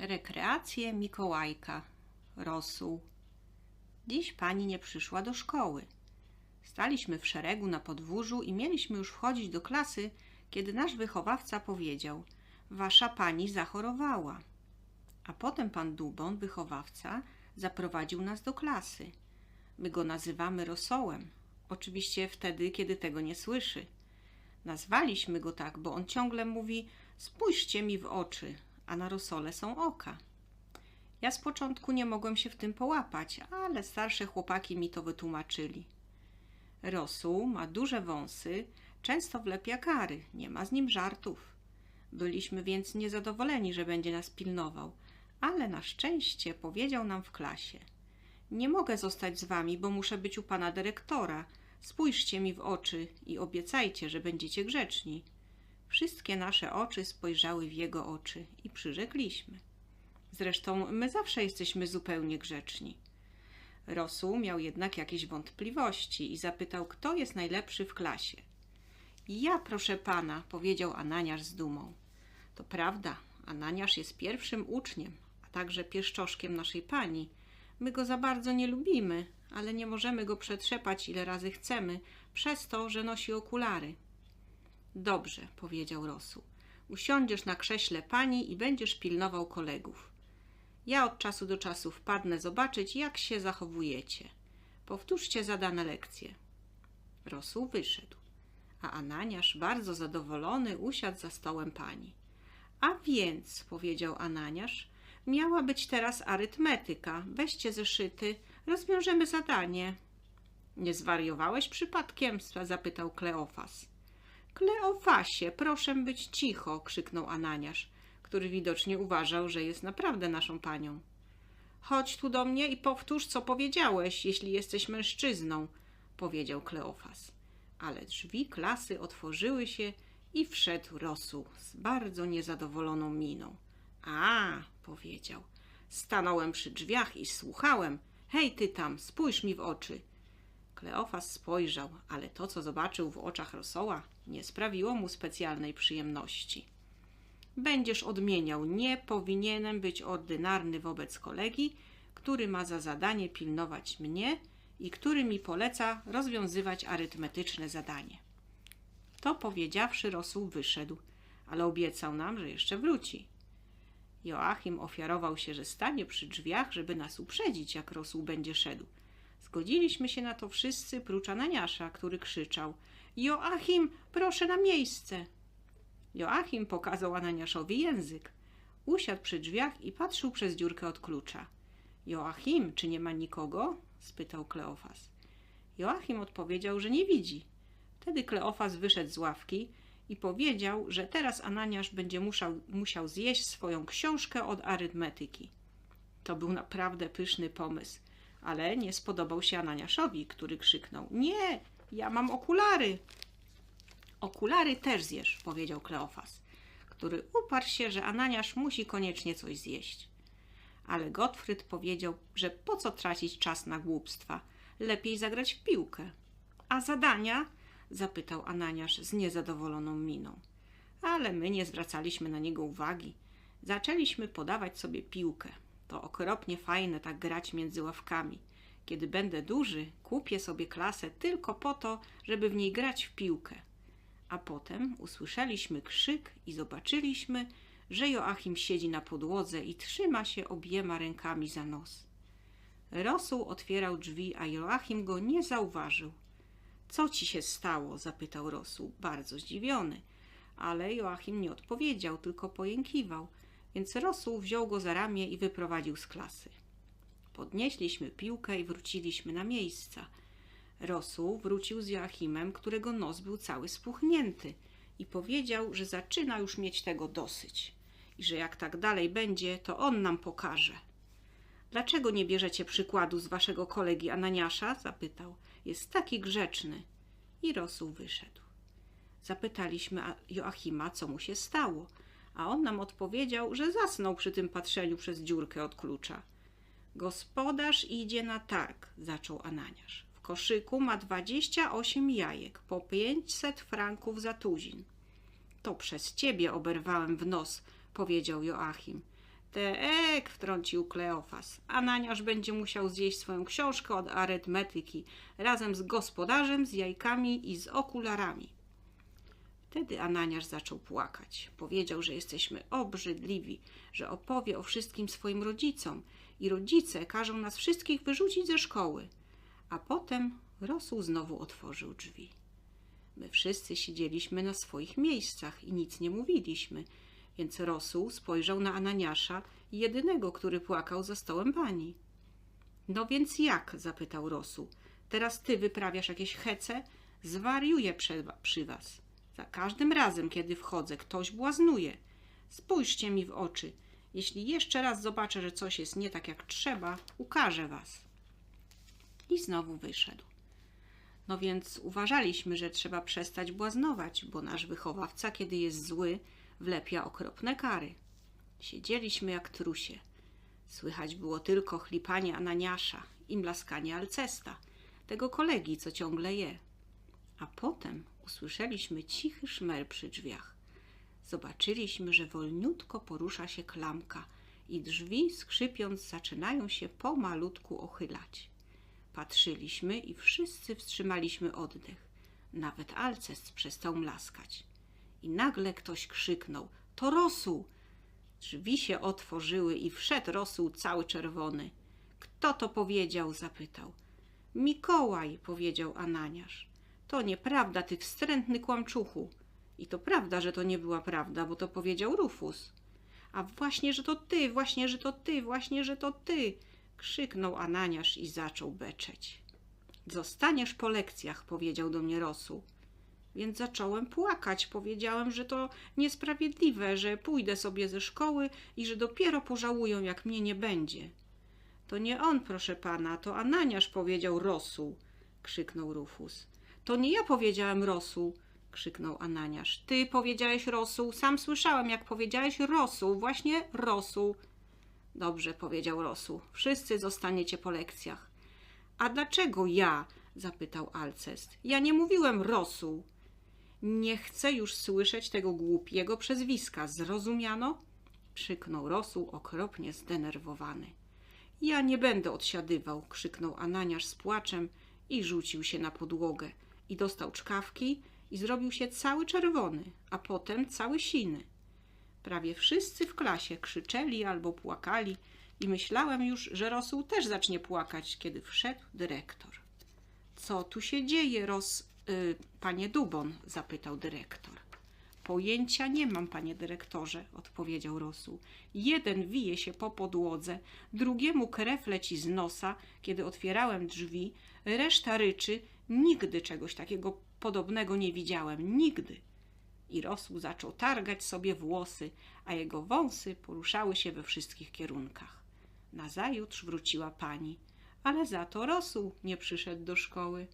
Rekreacje Mikołajka. Rosół. Dziś pani nie przyszła do szkoły. Staliśmy w szeregu na podwórzu i mieliśmy już wchodzić do klasy, kiedy nasz wychowawca powiedział: Wasza pani zachorowała. A potem pan Dubon, wychowawca, zaprowadził nas do klasy. My go nazywamy rosołem. Oczywiście wtedy, kiedy tego nie słyszy. Nazwaliśmy go tak, bo on ciągle mówi: Spójrzcie mi w oczy, a na rosole są oka. Ja z początku nie mogłem się w tym połapać, ale starsze chłopaki mi to wytłumaczyli. Rosół ma duże wąsy, często wlepia kary, nie ma z nim żartów. Byliśmy więc niezadowoleni, że będzie nas pilnował, ale na szczęście powiedział nam w klasie: Nie mogę zostać z wami, bo muszę być u pana dyrektora. Spójrzcie mi w oczy i obiecajcie, że będziecie grzeczni. Wszystkie nasze oczy spojrzały w jego oczy i przyrzekliśmy. Zresztą my zawsze jesteśmy zupełnie grzeczni. Rosół miał jednak jakieś wątpliwości i zapytał, kto jest najlepszy w klasie. Ja, proszę pana, powiedział Ananiasz z dumą. To prawda, Ananiasz jest pierwszym uczniem, a także pieszczoszkiem naszej pani. My go za bardzo nie lubimy, ale nie możemy go przetrzepać ile razy chcemy, przez to, że nosi okulary. Dobrze, powiedział Rosół. Usiądziesz na krześle pani i będziesz pilnował kolegów. Ja od czasu do czasu wpadnę zobaczyć, jak się zachowujecie. Powtórzcie zadane lekcje. Rosół wyszedł, a Ananiasz, bardzo zadowolony, usiadł za stołem pani. A więc, powiedział Ananiasz, miała być teraz arytmetyka. Weźcie zeszyty, rozwiążemy zadanie. Nie zwariowałeś przypadkiem? zapytał Kleofas. Kleofasie, proszę być cicho, krzyknął Ananiasz, który widocznie uważał, że jest naprawdę naszą panią. Chodź tu do mnie i powtórz, co powiedziałeś, jeśli jesteś mężczyzną, powiedział Kleofas. Ale drzwi klasy otworzyły się i wszedł Rosół z bardzo niezadowoloną miną. A, powiedział. Stanąłem przy drzwiach i słuchałem. Hej, ty tam, spójrz mi w oczy. Kleofas spojrzał, ale to, co zobaczył w oczach Rosoła, nie sprawiło mu specjalnej przyjemności. Będziesz odmieniał, nie powinienem być ordynarny wobec kolegi, który ma za zadanie pilnować mnie i który mi poleca rozwiązywać arytmetyczne zadanie. To powiedziawszy, Rosół wyszedł, ale obiecał nam, że jeszcze wróci. Joachim ofiarował się, że stanie przy drzwiach, żeby nas uprzedzić, jak Rosół będzie szedł. Zgodziliśmy się na to wszyscy, prócz Ananiasza, który krzyczał Joachim, proszę na miejsce! Joachim pokazał Ananiaszowi język. Usiadł przy drzwiach i patrzył przez dziurkę od klucza. Joachim, czy nie ma nikogo? spytał Kleofas. Joachim odpowiedział, że nie widzi. Wtedy Kleofas wyszedł z ławki i powiedział, że teraz Ananiasz będzie musiał, musiał zjeść swoją książkę od arytmetyki. To był naprawdę pyszny pomysł, ale nie spodobał się Ananiaszowi, który krzyknął: Nie, ja mam okulary. Okulary też zjesz, powiedział Kleofas, który uparł się, że Ananiasz musi koniecznie coś zjeść. Ale Gottfried powiedział, że po co tracić czas na głupstwa, lepiej zagrać w piłkę. A zadania? zapytał Ananiasz z niezadowoloną miną. Ale my nie zwracaliśmy na niego uwagi. Zaczęliśmy podawać sobie piłkę. To okropnie fajne tak grać między ławkami. Kiedy będę duży, kupię sobie klasę tylko po to, żeby w niej grać w piłkę. A potem usłyszeliśmy krzyk i zobaczyliśmy, że Joachim siedzi na podłodze i trzyma się obiema rękami za nos. Rosół otwierał drzwi, a Joachim go nie zauważył. Co ci się stało? zapytał Rosół, bardzo zdziwiony. Ale Joachim nie odpowiedział, tylko pojękiwał, więc Rosół wziął go za ramię i wyprowadził z klasy. Podnieśliśmy piłkę i wróciliśmy na miejsca. Rosół wrócił z Joachimem, którego nos był cały spuchnięty i powiedział, że zaczyna już mieć tego dosyć i że jak tak dalej będzie, to on nam pokaże. Dlaczego nie bierzecie przykładu z waszego kolegi Ananiasza? zapytał. Jest taki grzeczny. I Rosół wyszedł. Zapytaliśmy Joachima, co mu się stało, a on nam odpowiedział, że zasnął przy tym patrzeniu przez dziurkę od klucza. Gospodarz idzie na targ, zaczął Ananiasz. W koszyku ma dwadzieścia osiem jajek, po pięćset franków za tuzin. To przez ciebie oberwałem w nos, powiedział Joachim. Teek, wtrącił Kleofas. Ananiasz będzie musiał zjeść swoją książkę od arytmetyki razem z gospodarzem, z jajkami i z okularami. Wtedy Ananiasz zaczął płakać. Powiedział, że jesteśmy obrzydliwi, że opowie o wszystkim swoim rodzicom i rodzice każą nas wszystkich wyrzucić ze szkoły. A potem Rosół znowu otworzył drzwi. My wszyscy siedzieliśmy na swoich miejscach i nic nie mówiliśmy, więc Rosół spojrzał na Ananiasza, jedynego, który płakał za stołem pani. No więc jak? zapytał Rosół. Teraz ty wyprawiasz jakieś hece? Zwariuję przy, was. Za każdym razem, kiedy wchodzę, ktoś błaznuje. Spójrzcie mi w oczy. Jeśli jeszcze raz zobaczę, że coś jest nie tak jak trzeba, ukażę was. I znowu wyszedł. No więc uważaliśmy, że trzeba przestać błaznować, bo nasz wychowawca, kiedy jest zły, wlepia okropne kary. Siedzieliśmy jak trusie. Słychać było tylko chlipanie Ananiasza i mlaskanie Alcesta, tego kolegi, co ciągle je. A potem usłyszeliśmy cichy szmer przy drzwiach. Zobaczyliśmy, że wolniutko porusza się klamka i drzwi, skrzypiąc, zaczynają się pomalutku ochylać. Patrzyliśmy i wszyscy wstrzymaliśmy oddech. Nawet Alcest przestał mlaskać. I nagle ktoś krzyknął: To rosół! Drzwi się otworzyły i wszedł rosół cały czerwony. Kto to powiedział? zapytał. Mikołaj, powiedział Ananiasz. To nieprawda, ty wstrętny kłamczuchu. I to prawda, że to nie była prawda, bo to powiedział Rufus. A właśnie, że to ty, właśnie, że to ty, właśnie, że to ty, krzyknął Ananiasz i zaczął beczeć. Zostaniesz po lekcjach, powiedział do mnie Rosół. Więc zacząłem płakać. Powiedziałem, że to niesprawiedliwe, że pójdę sobie ze szkoły i że dopiero pożałują, jak mnie nie będzie. To nie on, proszę pana, to Ananiasz powiedział Rosół, krzyknął Rufus. To nie ja powiedziałem Rosół, krzyknął Ananiasz. Ty powiedziałeś Rosół, sam słyszałem, jak powiedziałeś Rosół, właśnie Rosół. Dobrze, powiedział Rosół. Wszyscy zostaniecie po lekcjach. A dlaczego ja? zapytał Alcest. Ja nie mówiłem Rosół. Nie chcę już słyszeć tego głupiego przezwiska. Zrozumiano? krzyknął Rosół okropnie zdenerwowany. Ja nie będę odsiadywał, krzyknął Ananiasz z płaczem i rzucił się na podłogę. I dostał czkawki i zrobił się cały czerwony, a potem cały siny. Prawie wszyscy w klasie krzyczeli albo płakali i myślałem już, że Rosół też zacznie płakać, kiedy wszedł dyrektor. Co tu się dzieje, Ros... Y, panie Dubon? zapytał dyrektor. Pojęcia nie mam, panie dyrektorze, odpowiedział Rosół. Jeden wije się po podłodze, drugiemu krew leci z nosa, kiedy otwierałem drzwi, reszta ryczy. Nigdy czegoś takiego podobnego nie widziałem, nigdy. I Rosół zaczął targać sobie włosy, a jego wąsy poruszały się we wszystkich kierunkach. Nazajutrz wróciła pani, ale za to Rosół nie przyszedł do szkoły.